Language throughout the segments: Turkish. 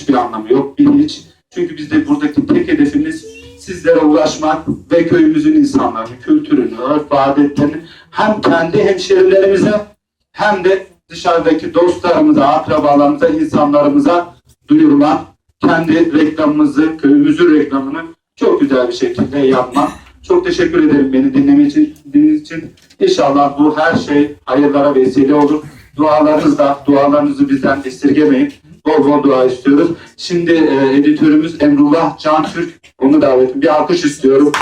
hiçbir anlamı yok. Bir hiç. Çünkü biz de buradaki tek hedefimiz sizlere ulaşmak ve köyümüzün insanlarını, kültürünü, örf adetlerini hem kendi hemşerilerimize hem de dışarıdaki dostlarımıza, akrabalarımıza, insanlarımıza duyurulan kendi reklamımızı, köyümüzün reklamını çok güzel bir şekilde yapmak. Çok teşekkür ederim beni dinlediğiniz için. İnşallah bu her şey hayırlara vesile olur. Dualarınızla, dualarınızı bizden esirgemeyin. Bol bol dua istiyoruz. Şimdi e, editörümüz Emrullah Can Türk. Onu davet. Bir alkış istiyorum.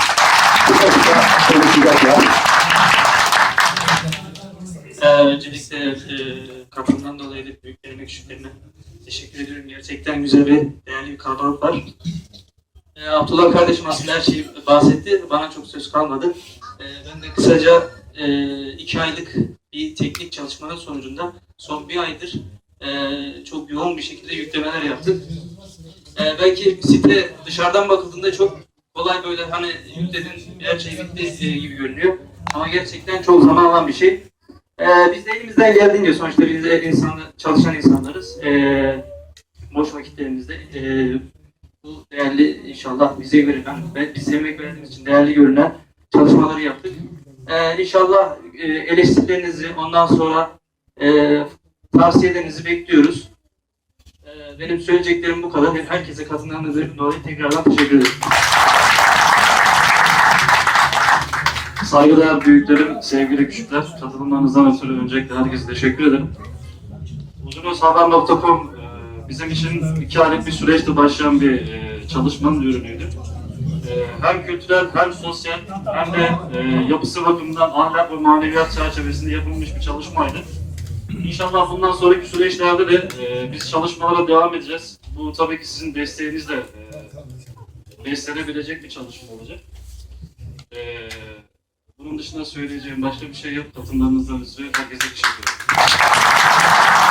Ee, öncelikle e, katılımdan dolayı da büyüklerime, küçüklerime teşekkür ediyorum. Gerçekten güzel ve değerli bir kalabalık var. Ee, Abdullah kardeşim aslında her şeyi bahsetti. Bana çok söz kalmadı. Ee, ben de kısaca e, iki aylık bir teknik çalışmanın sonucunda son bir aydır e, çok yoğun bir şekilde yüklemeler yaptık. Ee, belki site dışarıdan bakıldığında çok kolay böyle hani yükledin her şey bitti e, gibi görünüyor. Ama gerçekten çok zaman alan bir şey. Ee, biz de elimizden geldiğince sonuçta biz de insanlar, çalışan insanlarız. Ee, boş vakitlerimizde e, bu değerli inşallah bize göre ben, ben biz emek verdiğimiz için değerli görünen çalışmaları yaptık. Ee, inşallah e, eleştirilerinizi ondan sonra e, tavsiyelerinizi bekliyoruz. Ee, benim söyleyeceklerim bu kadar. Herkese katıldığınız dolayı tekrardan teşekkür ederim. Saygıdeğer büyüklerim, sevgili küçükler, katılımlarınızdan ötürü öncelikle herkese teşekkür ederim. Uzunözhaber.com e, bizim için iki aylık bir süreçte başlayan bir e, çalışmanın ürünüydü. E, Hem kültürel hem sosyal hem de yapısı bakımından ahlak ve maneviyat çerçevesinde yapılmış bir çalışmaydı. İnşallah bundan sonraki süreçlerde de e, biz çalışmalara devam edeceğiz. Bu tabii ki sizin desteğinizle e, beslenebilecek bir çalışma olacak. E, bunun dışında söyleyeceğim başka bir şey yok. Katılımlarınızdan ötürü herkese teşekkür ederim.